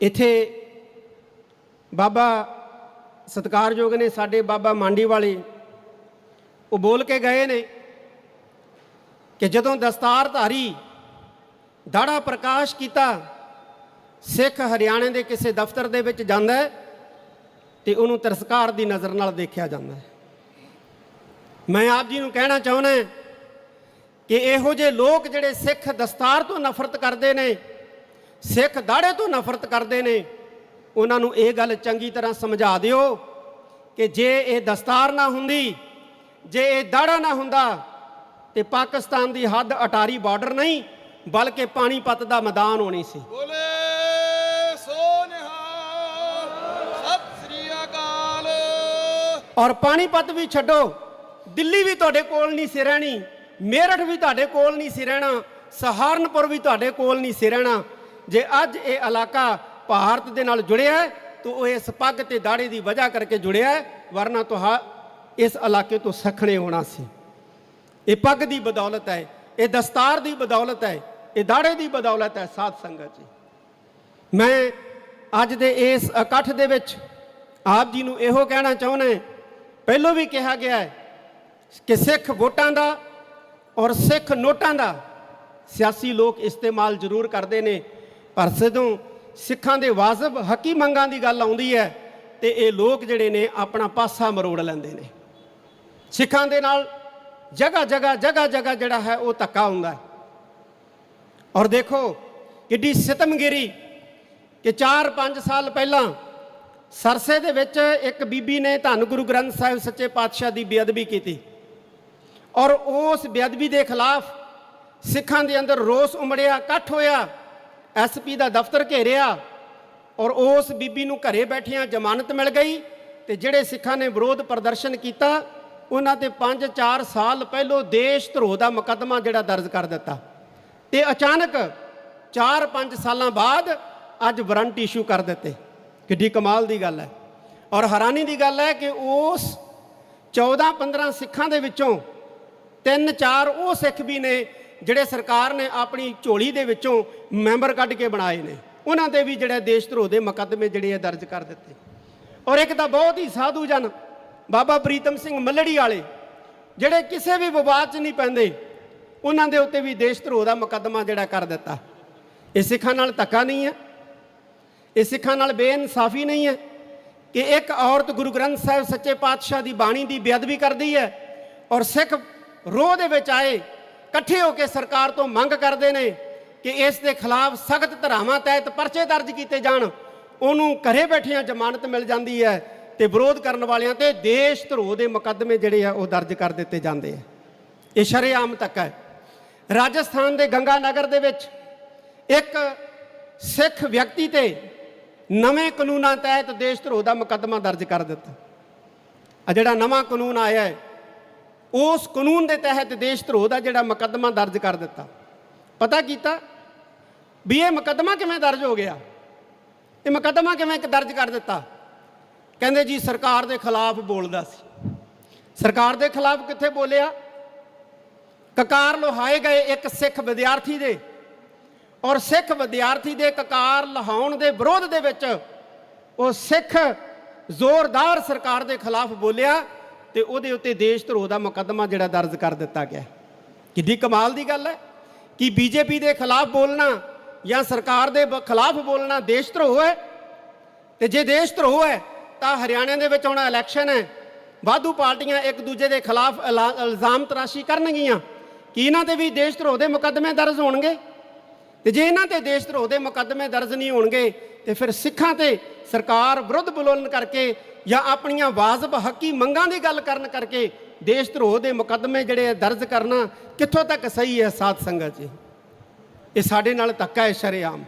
ਇੱਥੇ ਬਾਬਾ ਸਤਿਕਾਰਯੋਗ ਨੇ ਸਾਡੇ ਬਾਬਾ ਮਾਂਡੀ ਵਾਲੇ, ਉਹ ਬੋਲ ਕੇ ਗਏ ਨੇ ਕਿ ਜਦੋਂ ਦਸਤਾਰਧਾਰੀ ਦਾੜਾ ਪ੍ਰਕਾਸ਼ ਕੀਤਾ, ਸਿੱਖ ਹਰਿਆਣੇ ਦੇ ਕਿਸੇ ਦਫ਼ਤਰ ਦੇ ਵਿੱਚ ਜਾਂਦਾ ਹੈ ਤੇ ਉਹਨੂੰ ਤਿਰਸਕਾਰ ਦੀ ਨਜ਼ਰ ਨਾਲ ਦੇਖਿਆ ਜਾਂਦਾ ਮੈਂ ਆਪ ਜੀ ਨੂੰ ਕਹਿਣਾ ਚਾਹੁੰਦਾ ਕਿ ਇਹੋ ਜਿਹੇ ਲੋਕ ਜਿਹੜੇ ਸਿੱਖ ਦਸਤਾਰ ਤੋਂ ਨਫ਼ਰਤ ਕਰਦੇ ਨੇ ਸਿੱਖ ਦਾੜੇ ਤੋਂ ਨਫ਼ਰਤ ਕਰਦੇ ਨੇ। ਉਹਨਾਂ ਨੂੰ ਇਹ ਗੱਲ ਚੰਗੀ ਤਰ੍ਹਾਂ ਸਮਝਾ ਦਿਓ ਕਿ ਜੇ ਇਹ ਦਸਤਾਰ ਨਾ ਹੁੰਦੀ ਜੇ ਇਹ ਦਾੜਾ ਨਾ ਹੁੰਦਾ ਤੇ ਪਾਕਿਸਤਾਨ ਦੀ ਹੱਦ ਅਟਾਰੀ ਬਾਰਡਰ ਨਹੀਂ ਬਲਕਿ ਪਾਣੀਪਤ ਦਾ ਮੈਦਾਨ ਹੋਣੀ ਸੀ। ਬੋਲੇ ਔਰ ਪਾਣੀਪਤ ਵੀ ਛੱਡੋ ਦਿੱਲੀ ਵੀ ਤੁਹਾਡੇ ਕੋਲ ਨਹੀਂ ਸੀ ਰਹਿਣੀ ਮੇਰਠ ਵੀ ਤੁਹਾਡੇ ਕੋਲ ਨਹੀਂ ਸੀ ਰਹਿਣਾ ਸਹਾਰਨਪੁਰ ਵੀ ਤੁਹਾਡੇ ਕੋਲ ਨਹੀਂ ਸੀ ਰਹਿਣਾ ਜੇ ਅੱਜ ਇਹ ਇਲਾਕਾ ਭਾਰਤ ਦੇ ਨਾਲ ਜੁੜਿਆ ਹੈ, ਤਾਂ ਉਹ ਇਸ ਪੱਗ ਤੇ ਦਾੜੇ ਦੀ ਵਜ੍ਹਾ ਕਰਕੇ ਜੁੜਿਆ ਹੈ, ਵਰਨਾ ਤੁਹਾ ਇਸ ਇਲਾਕੇ ਤੋਂ ਸਖਣੇ ਹੋਣਾ ਸੀ। ਇਹ ਪੱਗ ਦੀ ਬਦੌਲਤ ਹੈ, ਇਹ ਦਸਤਾਰ ਦੀ ਬਦੌਲਤ ਹੈ, ਇਹ ਦਾੜੇ ਦੀ ਬਦੌਲਤ ਹੈ, ਸਾਧ ਸੰਗਤ ਜੀ। ਮੈਂ ਅੱਜ ਦੇ ਇਸ ਇਕੱਠ ਦੇ ਵਿੱਚ ਆਪ ਜੀ ਨੂੰ ਇਹੋ ਕਹਿਣਾ ਚਾਹੁੰਦਾ ਪਹਿਲੋਂ ਵੀ ਕਿਹਾ ਗਿਆ ਹੈ ਕਿ ਸਿੱਖ ਵੋਟਾਂ ਦਾ ਔਰ ਸਿੱਖ ਨੋਟਾਂ ਦਾ ਸਿਆਸੀ ਲੋਕ ਇਸਤੇਮਾਲ ਜ਼ਰੂਰ ਕਰਦੇ ਨੇ। ਪਰ ਜਦੋਂ ਸਿੱਖਾਂ ਦੇ ਵਾਜਬ ਹੱਕੀ ਮੰਗਾਂ ਦੀ ਗੱਲ ਆਉਂਦੀ ਹੈ ਤੇ ਇਹ ਲੋਕ ਜਿਹੜੇ ਨੇ ਆਪਣਾ ਪਾਸਾ ਮਰੋੜ ਲੈਂਦੇ ਨੇ। ਸਿੱਖਾਂ ਦੇ ਨਾਲ ਜਗ੍ਹਾ ਜਗ੍ਹਾ ਜਗ੍ਹਾ ਜਗ੍ਹਾ ਜਿਹੜਾ ਹੈ ਉਹ ਧੱਕਾ ਹੁੰਦਾ ਹੈ। ਔਰ ਦੇਖੋ ਕਿੱਡੀ ਸਿਤਮਗਿਰੀ ਕਿ 4-5 ਸਾਲ ਪਹਿਲਾਂ ਸਰਸੇ ਦੇ ਵਿੱਚ ਇੱਕ ਬੀਬੀ ਨੇ ਧੰਨ ਗੁਰੂ ਗ੍ਰੰਥ ਸਾਹਿਬ ਸੱਚੇ ਪਾਤਸ਼ਾਹ ਦੀ ਬੇਅਦਬੀ ਕੀਤੀ। ਔਰ ਉਸ ਬੇਅਦਬੀ ਦੇ ਖਿਲਾਫ ਸਿੱਖਾਂ ਦੇ ਅੰਦਰ ਰੋਸ ਉਮੜਿਆ, ਇਕੱਠ ਹੋਇਆ। ਐਸਪੀ ਦਾ ਦਫ਼ਤਰ ਘੇਰਿਆ ਔਰ ਉਸ ਬੀਬੀ ਨੂੰ ਘਰੇ ਬੈਠਿਆਂ ਜ਼ਮਾਨਤ ਮਿਲ ਗਈ ਤੇ ਜਿਹੜੇ ਸਿੱਖਾਂ ਨੇ ਵਿਰੋਧ ਪ੍ਰਦਰਸ਼ਨ ਕੀਤਾ, ਉਹਨਾਂ ਤੇ 5-4 ਸਾਲ ਪਹਿਲੋਂ ਦੇਸ਼ ਧਰੋਹ ਦਾ ਮੁਕੱਦਮਾ ਜਿਹੜਾ ਦਰਜ ਕਰ ਦਿੱਤਾ। ਤੇ ਅਚਾਨਕ 4-5 ਸਾਲਾਂ ਬਾਅਦ ਅੱਜ ਵਾਰੰਟ ਇਸ਼ੂ ਕਰ ਦਿੱਤੇ। ਕਿੱਡੀ ਕਮਾਲ ਦੀ ਗੱਲ ਹੈ। ਔਰ ਹੈਰਾਨੀ ਦੀ ਗੱਲ ਹੈ ਕਿ ਉਸ 14-15 ਸਿੱਖਾਂ ਦੇ ਵਿੱਚੋਂ ਤਿੰਨ ਚਾਰ ਉਹ ਸਿੱਖ ਵੀ ਨੇ ਜਿਹੜੇ ਸਰਕਾਰ ਨੇ ਆਪਣੀ ਝੋਲੀ ਦੇ ਵਿੱਚੋਂ ਮੈਂਬਰ ਕੱਢ ਕੇ ਬਣਾਏ ਨੇ, ਉਹਨਾਂ ਦੇ ਵੀ ਜਿਹੜੇ ਦੇਸ਼ ਧਰੋਹ ਦੇ ਮੁਕੱਦਮੇ ਜਿਹੜੇ ਆ ਦਰਜ ਕਰ ਦਿੱਤੇ। ਔਰ ਇੱਕ ਤਾਂ ਬਹੁਤ ਹੀ ਸਾਧੂ ਜਨ ਬਾਬਾ ਪ੍ਰੀਤਮ ਸਿੰਘ ਮੱਲੜੀ ਵਾਲੇ, ਜਿਹੜੇ ਕਿਸੇ ਵੀ ਵਿਵਾਦ 'ਚ ਨਹੀਂ ਪੈਂਦੇ, ਉਹਨਾਂ ਦੇ ਉੱਤੇ ਵੀ ਦੇਸ਼ ਧਰੋਹ ਦਾ ਮੁਕੱਦਮਾ ਜਿਹੜਾ ਕਰ ਦਿੱਤਾ। ਇਹ ਸਿੱਖਾਂ ਨਾਲ ਧੱਕਾ ਨਹੀਂ ਹੈ। ਇਹ ਸਿੱਖਾਂ ਨਾਲ ਬੇਇਨਸਾਫੀ ਨਹੀਂ ਹੈ ਕਿ ਇੱਕ ਔਰਤ ਗੁਰੂ ਗ੍ਰੰਥ ਸਾਹਿਬ ਸੱਚੇ ਪਾਤਸ਼ਾਹ ਦੀ ਬਾਣੀ ਦੀ ਬੇਅਦਬੀ ਕਰਦੀ ਹੈ ਔਰ ਸਿੱਖ ਰੋਹ ਦੇ ਵਿੱਚ ਆਏ ਇਕੱਠੇ ਹੋ ਕੇ ਸਰਕਾਰ ਤੋਂ ਮੰਗ ਕਰਦੇ ਨੇ ਕਿ ਇਸ ਦੇ ਖਿਲਾਫ ਸਖਤ ਧਾਰਾਵਾਂ ਤਹਿਤ ਪਰਚੇ ਦਰਜ ਕੀਤੇ ਜਾਣ। ਉਹਨੂੰ ਘਰੇ ਬੈਠਿਆਂ ਜ਼ਮਾਨਤ ਮਿਲ ਜਾਂਦੀ ਹੈ ਤੇ ਵਿਰੋਧ ਕਰਨ ਵਾਲਿਆਂ ਤੇ ਦੇਸ਼ ਧਰੋਹ ਦੇ ਮੁਕੱਦਮੇ ਜਿਹੜੇ ਆ ਉਹ ਦਰਜ ਕਰ ਦਿੱਤੇ ਜਾਂਦੇ ਆ। ਇਹ ਸ਼ਰੇਆਮ ਤੱਕ ਹੈ। ਰਾਜਸਥਾਨ ਦੇ ਗੰਗਾ ਨਗਰ ਦੇ ਵਿੱਚ ਇੱਕ ਸਿੱਖ ਵਿਅਕਤੀ ਤੇ ਨਵੇਂ ਕਾਨੂੰਨਾਂ ਤਹਿਤ ਦੇਸ਼ ਧਰੋਹ ਦਾ ਮੁਕੱਦਮਾ ਦਰਜ ਕਰ ਦਿੱਤਾ। ਆ ਜਿਹੜਾ ਨਵਾਂ ਕਾਨੂੰਨ ਆਇਆ ਹੈ ਉਸ ਕਾਨੂੰਨ ਦੇ ਤਹਿਤ ਦੇਸ਼ ਧਰੋਹ ਦਾ ਜਿਹੜਾ ਮੁਕੱਦਮਾ ਦਰਜ ਕਰ ਦਿੱਤਾ। ਪਤਾ ਕੀਤਾ? ਵੀ ਇਹ ਮੁਕੱਦਮਾ ਕਿਵੇਂ ਦਰਜ ਹੋ ਗਿਆ? ਇਹ ਮੁਕੱਦਮਾ ਕਿਵੇਂ ਦਰਜ ਕਰ ਦਿੱਤਾ? ਕਹਿੰਦੇ ਜੀ ਸਰਕਾਰ ਦੇ ਖਿਲਾਫ ਬੋਲਦਾ ਸੀ। ਸਰਕਾਰ ਦੇ ਖਿਲਾਫ ਕਿੱਥੇ ਬੋਲਿਆ? ਕਕਾਰ ਲੋਹਾਏ ਗਏ ਇੱਕ ਸਿੱਖ ਵਿਦਿਆਰਥੀ ਦੇ। ਔਰ ਸਿੱਖ ਵਿਦਿਆਰਥੀ ਦੇ ਕਕਾਰ ਲਹਾਉਣ ਦੇ ਵਿਰੋਧ ਦੇ ਵਿੱਚ ਉਹ ਸਿੱਖ ਜ਼ੋਰਦਾਰ ਸਰਕਾਰ ਦੇ ਖਿਲਾਫ ਬੋਲਿਆ। ਤੇ ਉਹਦੇ ਉੱਤੇ ਦੇਸ਼ ਧਰੋਹ ਦਾ ਮੁਕੱਦਮਾ ਜਿਹੜਾ ਦਰਜ ਕਰ ਦਿੱਤਾ ਗਿਆ ਕਿੱਡੀ ਕਮਾਲ ਦੀ ਗੱਲ ਹੈ ਕਿ ਬੀਜੇਪੀ ਦੇ ਖਿਲਾਫ ਬੋਲਣਾ ਜਾਂ ਸਰਕਾਰ ਦੇ ਬ- ਖਿਲਾਫ ਬੋਲਣਾ ਦੇਸ਼ ਧਰੋਹ ਹੈ। ਤੇ ਜੇ ਦੇਸ਼ ਧਰੋਹ ਹੈ, ਤਾਂ ਹਰਿਆਣਾ ਦੇ ਵਿੱਚ ਹੁਣ ਇਲੈਕਸ਼ਨ ਹੈ। ਵਾਧੂ ਪਾਰਟੀਆਂ ਇੱਕ ਦੂਜੇ ਦੇ ਖਿਲਾਫ ਇਲਾ- ਇਲਜ਼ਾਮ ਤਰਾਸ਼ੀ ਕਰਨਗੀਆਂ। ਕਿ ਇਹਨਾਂ ਤੇ ਵੀ ਦੇਸ਼ ਧਰੋਹ ਦੇ ਮੁਕੱਦਮੇ ਦਰਜ ਹੋਣਗੇ? ਤੇ ਜੇ ਇਹਨਾਂ ਤੇ ਦੇਸ਼ ਧਰੋਹ ਦੇ ਮੁਕੱਦਮੇ ਦਰਜ ਨਹੀਂ ਹੋਣਗੇ, ਤੇ ਫਿਰ ਸਿੱਖਾਂ ਤੇ ਸਰਕਾਰ ਵਿਰੁੱਧ ਬੋਲਣ ਕਰਕੇ ਜਾਂ ਆਪਣੀਆਂ ਵਾਜਬ ਹੱਕੀ ਮੰਗਾਂ ਦੀ ਗੱਲ ਕਰਨ ਕਰਕੇ ਦੇਸ਼ ਧਰੋਹ ਦੇ ਮੁਕੱਦਮੇ ਜਿਹੜੇ ਆ ਦਰਜ ਕਰਨਾ ਕਿੱਥੋਂ ਤੱਕ ਸਹੀ ਹੈ ਸਾਧ ਸੰਗਤ ਜੀ? ਇਹ ਸਾਡੇ ਨਾਲ ਧੱਕਾ ਹੈ ਸ਼ਰੇਆਮ।